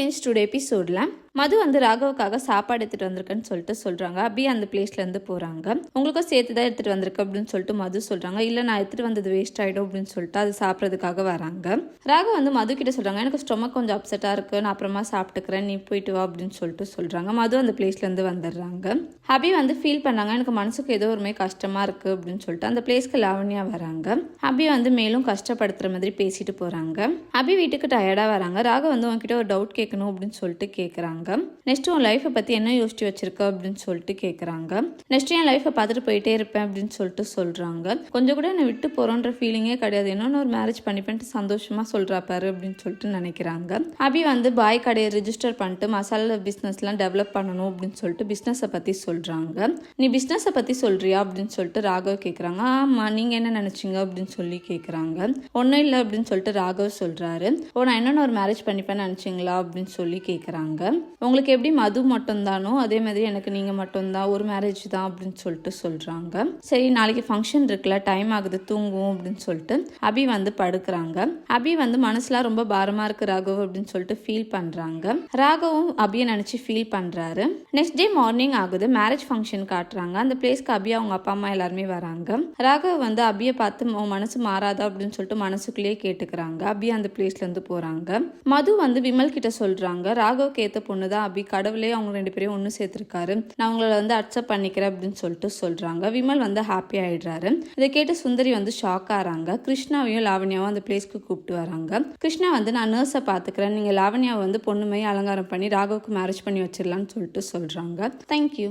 Friends today एपिसोडला மது வந்து ராகவுக்காக சாப்பாடு எடுத்துகிட்டு வந்திருக்கேன்னு சொல்லிட்டு சொல்கிறாங்க அபி அந்த பிளேஸ்லேருந்து போகிறாங்க உங்களுக்கும் சேர்த்து தான் எடுத்துகிட்டு வந்திருக்கு அப்படின்னு சொல்லிட்டு மது சொல்கிறாங்க இல்லை நான் எடுத்துகிட்டு வந்தது வேஸ்ட் ஆகிடும் அப்படின்னு சொல்லிட்டு அது சாப்பிட்றதுக்காக வராங்க. ராகவ் வந்து மது கிட்ட சொல்கிறாங்க எனக்கு ஸ்டொமக் கொஞ்சம் அப்செட்டாக இருக்குது நான் அப்புறமா சாப்பிட்டுக்கிறேன். நீ போயிட்டு வா அப்படின்னு சொல்லிட்டு சொல்கிறாங்க மது அந்த பிளேஸ்லேருந்து வந்துடுறாங்க. அபி வந்து ஃபீல் பண்ணாங்க. எனக்கு மனசுக்கு ஏதோ ஒருமே கஷ்டமாக இருக்குது அப்படின்னு சொல்லிட்டு அந்த பிளேஸ்க்கு லாவண்யா வராங்க. அபி வந்து மேலும் கஷ்டப்படுத்துகிற மாதிரி பேசிட்டு போகிறாங்க அபி வீட்டுக்கு டயர்டாக வராங்க. ராகவ் வந்து உன்கிட்ட ஒரு டவுட் கேட்கணும் அப்படின்னு சொல்லிட்டு கேட்குறாங்க நெக்ஸ்ட் உன் லைஃப்பை பற்றி என்ன யோசிச்சு வச்சிருக்க? அப்படின்னு சொல்லிட்டு கேட்குறாங்க நெக்ஸ்ட் என் லைஃப்பை பார்த்துட்டு போயிட்டே இருப்பேன் அப்படின்னு சொல்லிட்டு சொல்கிறாங்க கொஞ்சம் கூட என்னை விட்டு போகிறோன்ற ஃபீலிங்கே கிடையாது. இன்னொன்று ஒரு மேரேஜ் பண்ணிப்பேன்ட்டு சந்தோஷமாக சொல்கிறா பாரு அப்படின்னு சொல்லிட்டு நினைக்கிறாங்க. அபி வந்து பாய் கடையை ரிஜிஸ்டர் பண்ணிட்டு மசாலா பிஸ்னஸ்லாம் டெவலப் பண்ணணும் அப்படின்னு சொல்லிட்டு பிஸ்னஸை பற்றி சொல்கிறாங்க நீ பிஸ்னஸை பற்றி சொல்கிறியா அப்படின்னு சொல்லிட்டு ராகவ் கேட்குறாங்க ஆமாம் நீங்கள் என்ன நினச்சிங்க? அப்படின்னு சொல்லி கேட்குறாங்க ஒன்றும் இல்லை அப்படின்னு சொல்லிட்டு ராகவ் சொல்கிறாரு ஓ நான் என்னென்ன ஒரு மேரேஜ் பண்ணிப்பேன்னு நினச்சிங்களா? அப்படின்னு சொல்லி கேட்குறாங்க உங்களுக்கு எப்படி மது மட்டும்தானோ அதே மாதிரி எனக்கு நீங்கள் மட்டும்தான் ஒரு மேரேஜ் தான் அப்படின்னு சொல்லிட்டு சொல்கிறாங்க சரி நாளைக்கு ஃபங்க்ஷன் இருக்குல்ல டைம் ஆகுது தூங்குவோம் அப்படின்னு சொல்லிட்டு அபி வந்து படுக்கிறாங்க. அபி வந்து மனசுலாம் ரொம்ப பாரமாக இருக்கு ராகவ் அப்படின்னு சொல்லிட்டு ஃபீல் பண்ணுறாங்க ராகவும் அபியை நினச்சி ஃபீல் பண்ணுறாரு நெக்ஸ்ட் டே மார்னிங் ஆகுது மேரேஜ் ஃபங்க்ஷன் காட்டுறாங்க. அந்த பிளேஸ்க்கு அபி அவங்க அப்பா அம்மா எல்லாருமே வராங்க. ராகவ் வந்து அபியை பார்த்து மனசு மாறாதா? அப்படின்னு சொல்லிட்டு மனசுக்குள்ளேயே கேட்டுக்கிறாங்க. அபி அந்த பிளேஸ்லேருந்து போகிறாங்க மது வந்து விமல் கிட்ட சொல்கிறாங்க ராகவ் ஏற்ற பொண்ணு தான் அபி கடவுளே அவங்க ரெண்டு பேரையும் ஒன்று சேர்த்துருக்காரு. நான் அவங்கள வந்து அக்செப்ட் பண்ணிக்கிறேன் அப்படின்னு சொல்லிட்டு சொல்கிறாங்க விமல் வந்து ஹாப்பி ஆகிடுறாரு இதை கேட்டு சுந்தரி வந்து ஷாக் ஆகிறாங்க கிருஷ்ணாவையும் லாவண்யாவும் அந்த பிளேஸ்க்கு கூப்பிட்டு வராங்க. கிருஷ்ணா வந்து நான் நர்ஸை பார்த்துக்கிறேன். நீங்கள் லாவண்யாவை வந்து பொண்ணுமையை அலங்காரம் பண்ணி ராகவுக்கு மேரேஜ் பண்ணி வச்சிடலான்னு சொல்லிட்டு சொல்கிறாங்க தேங்க்யூ